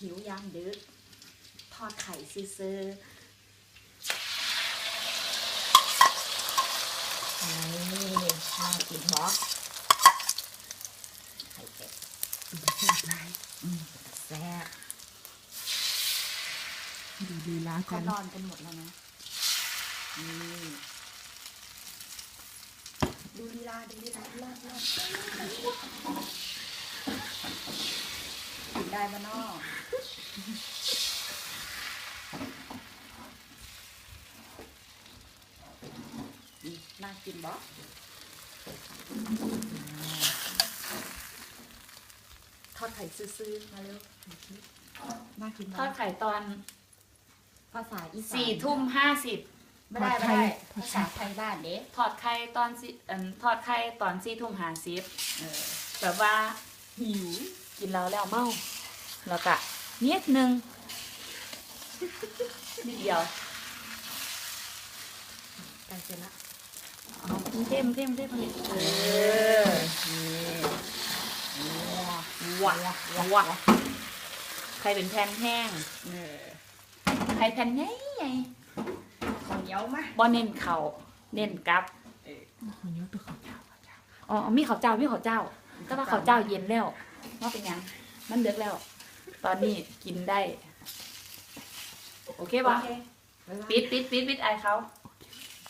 หิวยามดึก ทอดไข่ซื้อนี่น่ากินบอสๆไข่เป็ดแซ่บไรอืมแซ่บดูดีล้าเขากันนอนกันหมดแล้วนะ นี่ดูลีลาดูลีลาเลิศเลิศกินได้ปะเนาะอืม น่ากินบอทอดไข่ซื้อๆ มาเร็วน่ากินทอดไข่ตอนภาษาอีสานสี่ทุ่มห้าสิบไม่ได้ไม่ได้ภาษาไทยบ้านเด้ทอดไข่ตอนสิเอิ่มทอดไข่ตอนสี่ทุ่มห้าสิบเออแบบว่าหิว กินแล้วแล้วเมา แล้วก็ นิดนึงนิดเดียวใกล้เสร็จละเอาเข้มเข้มเข้มเข้มเออว้าว้าไข่เป็นแผ่นแห้งเออไข่แผ่นใหญ่ใหญ่ข้าวเหนียวมาบ่เน้นเข่าเน้นกับมันยกตัวข้าวเจ้าข้าวเจ้าอ๋อมีข้าวเจ้ามีข้าวเจ้าแต่ว่าข้าวเจ้าเย็นแล้วว่าเป็นหยังมันเดือกแล้ว ตอนนี้กินได้ โอเคปะโอเคปิดปิดปิดปิดไอายเขาบ